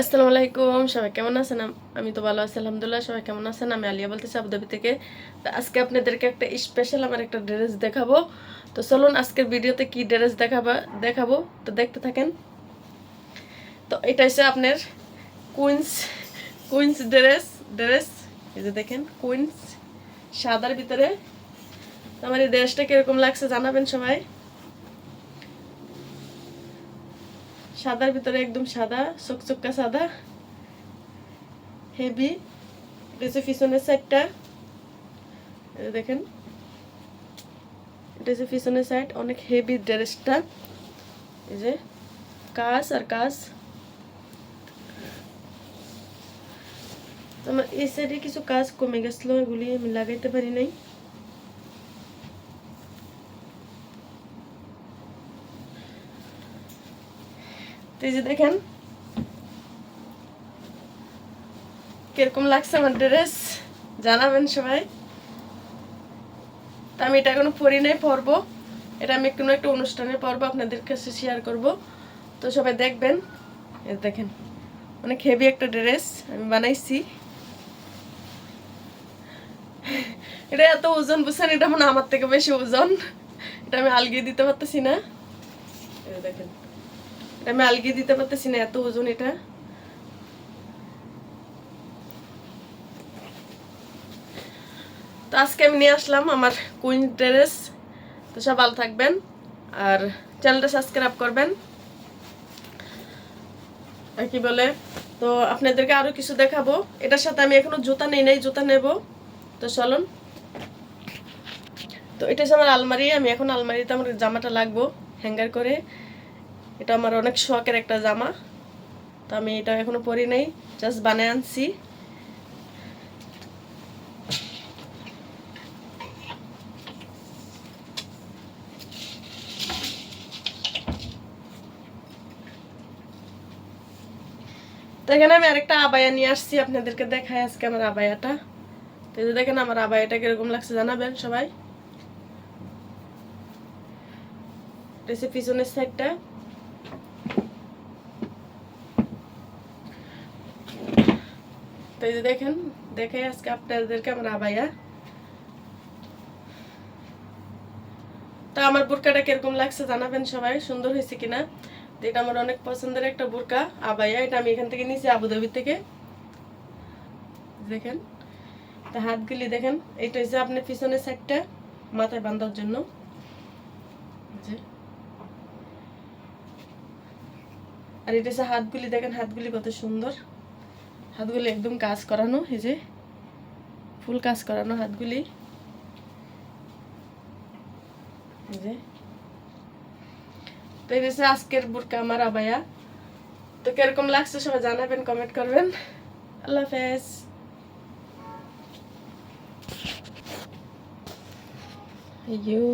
আসসালামু আলাইকুম, সবাই কেমন আছেন? আমি তো ভালো আছি, আলহামদুলিল্লাহ, সবাই কেমন আছেন? আমি আলিয়া বলতেছি আবুধাবি থেকে। তো আজকে আপনাদেরকে একটা স্পেশাল আমার একটা ড্রেস দেখাবো। তো চলুন আজকের ভিডিওতে কি ড্রেস দেখাবো দেখাবো? তো দেখতে থাকেন। তো এটা হচ্ছে আপনার কুইন্স কুইন্স ড্রেস ড্রেস এই যে দেখেন কুইন্স সাদার ভিতরে। আমার এই ড্রেসটা কীরকম লাগছে জানাবেন সবাই। সাদার ভিতরে একদম সাদা, চকচকা সাদা হেভি এটা পিছনের সাইডটা দেখেন, এটা পিছনের সাইড অনেক হেভি ড্রেসটা এই যে, কাজ আর কাজ। তো আমার এই সাইডে কিছু কাজ কমে গেছিল, এগুলি আমি লাগাইতে পারি নাই। এই যে দেখেন, কীরকম লাগছে আমার ড্রেস জানাবেন সবাই। তা আমি এটা এখনও পরি নাই, পরবো। এটা আমি কোনো একটা অনুষ্ঠানে পরবো, আপনাদের কাছে শেয়ার করব। তো সবাই দেখবেন। দেখেন, অনেক হেভি একটা ড্রেস আমি বানাইছি। এটা এত ওজন বুঝছেন, এটা মনে আমার থেকে বেশি ওজন। এটা আমি আলগিয়ে দিতে পারতেছি না। দেখেন। আমি আলগিয়ে দিতে পারতেছি না, এত ওজন এটা। তো আজকে আমি নিয়ে আসলাম আমার কুইন ড্রেস। তো সব ভালো থাকবেন আর চ্যানেলটা সাবস্ক্রাইব করবেন। আর কি বলে, তো আপনাদেরকে আরও কিছু দেখাবো। এটার সাথে আমি এখনও জুতা নেই, নাই জুতা নেব। তো চলুন। তো এটা আমার আলমারি, আমি এখন আলমারিতে আমার জামাটা লাগবো হ্যাঙ্গার করে। এটা আমার অনেক শখের একটা জামা। তো আমি এটা এখনও পরি নাই জাস্ট বানিয়ে আনছি। তো এখানে আমি আরেকটা আবায়া নিয়ে আসছি, আপনাদেরকে দেখাই আজকে আমার আবায়াটা। তো এই দেখেন আমার আবায়াটা কীরকম লাগছে, জানাবেন সবাই। পিছনের সাইডটা তো এই যে দেখেন, দেখে আজকে আপনাদেরকে আমার আবাইয়া তা আমার বোরকাটা কীরকম লাগছে জানাবেন সবাই, সুন্দর হয়েছে কিনা? এটা আমার অনেক পছন্দের একটা বোরকা। আবাইয়া এটা আমি এখান থেকে নিয়েছি আবুধাবি থেকে। দেখেন, তা হাতগুলি দেখেন, এইটা হচ্ছে আপনার পিছনের সাইডটা মাথায় বান্ধার জন্য। আর এটা হচ্ছে হাতগুলি, দেখেন হাতগুলি কত সুন্দর। হাতগুলি একদম কাজ করানো, এই যে ফুল কাজ করানো হাতগুলি। যে। তো এই হচ্ছে আজকের বুরকা আমার আবায়া। তো কীরকম লাগছে সবাই জানাবেন কমেন্ট করবেন। আল্লাহ হাফেজ। ইউ